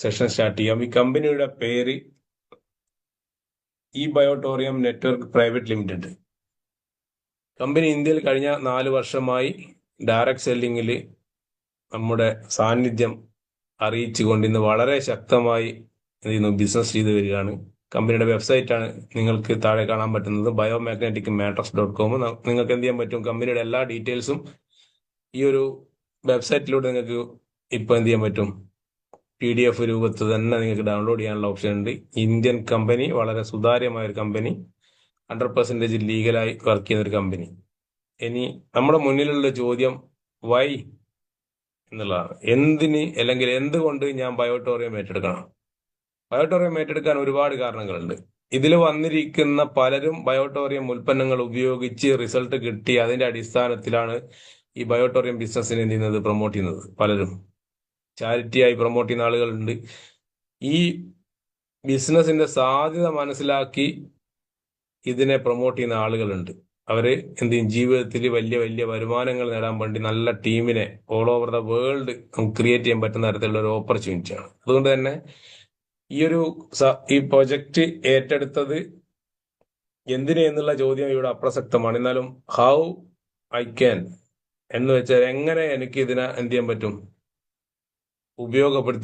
Session start ചെയ്യാം. ഈ കമ്പനിയുടെ പേര് E biotorium network private limited. Company ഇന്ത്യയിൽ കഴിഞ്ഞ നാല് വർഷമായി ഡയറക്ട് സെല്ലിങ്ങിൽ നമ്മുടെ സാന്നിധ്യം അറിയിച്ചുകൊണ്ട് ഇന്ന് വളരെ ശക്തമായി ചെയ്യുന്നു ബിസിനസ് ചെയ്തു വരികയാണ്. കമ്പനിയുടെ വെബ്സൈറ്റാണ് നിങ്ങൾക്ക് താഴെ കാണാൻ പറ്റുന്നത് ബയോമാഗ്നറ്റിക് മാട്രസ് ഡോട്ട് കോം. നിങ്ങൾക്ക് എന്ത് ചെയ്യാൻ പറ്റും? കമ്പനിയുടെ എല്ലാ ഡീറ്റെയിൽസും ഈ ഒരു വെബ്സൈറ്റിലൂടെ നിങ്ങൾക്ക് ഇപ്പൊ എന്ത് ചെയ്യാൻ പറ്റും? പി ഡി എഫ് രൂപത്തിൽ തന്നെ നിങ്ങൾക്ക് ഡൗൺലോഡ് ചെയ്യാനുള്ള ഓപ്ഷൻ ഉണ്ട്. ഇന്ത്യൻ കമ്പനി വളരെ സുതാര്യമായ ഒരു കമ്പനി ഹൺഡ്രഡ് പെർസെന്റേജ് ലീഗലായി വർക്ക് ചെയ്യുന്ന ഒരു കമ്പനി ഇനി നമ്മുടെ മുന്നിലുള്ള ചോദ്യം വൈ എന്നുള്ളതാണ്. എന്തിന് അല്ലെങ്കിൽ എന്തുകൊണ്ട് ഞാൻ ബയോട്ടോറിയം ഏറ്റെടുക്കണം? ബയോട്ടോറിയം ഏറ്റെടുക്കാൻ ഒരുപാട് കാരണങ്ങളുണ്ട്. ഇതിൽ വന്നിരിക്കുന്ന പലരും ബയോട്ടോറിയം ഉൽപ്പന്നങ്ങൾ ഉപയോഗിച്ച് റിസൾട്ട് കിട്ടി. അതിന്റെ അടിസ്ഥാനത്തിലാണ് ഈ ബയോട്ടോറിയം ബിസിനസ്സിനെ എന്ത് ചെയ്യുന്നത്? പ്രൊമോട്ട് ചെയ്യുന്നത്. പലരും. ചാരിറ്റിയായി പ്രൊമോട്ട് ചെയ്യുന്ന ആളുകളുണ്ട്. ഈ ബിസിനസിന്റെ സാധ്യത മനസ്സിലാക്കി ഇതിനെ പ്രൊമോട്ട് ചെയ്യുന്ന ആളുകളുണ്ട്. അവർ എന്ത് ചെയ്യും? ജീവിതത്തിൽ വലിയ വലിയ വരുമാനങ്ങൾ നേടാൻ വേണ്ടി നല്ല ടീമിനെ ഓൾ ഓവർ ദ വേൾഡ് നമുക്ക് ക്രിയേറ്റ് ചെയ്യാൻ പറ്റുന്ന തരത്തിലുള്ള ഒരു ഓപ്പർച്യൂണിറ്റിയാണ് അതുകൊണ്ട് തന്നെ ഈ ഒരു ഈ പ്രൊജക്റ്റ് ഏറ്റെടുത്തത് എന്തിനു എന്നുള്ള ചോദ്യം ഇവിടെ അപ്രസക്തമാണ്. എന്നാലും ഹൗ ഐ ക്യാൻ എന്ന് വെച്ചാൽ എങ്ങനെ എനിക്ക് ഇതിനെ എന്ത് ചെയ്യാൻ പറ്റും? ഉപയോഗപ്പെടുത്തി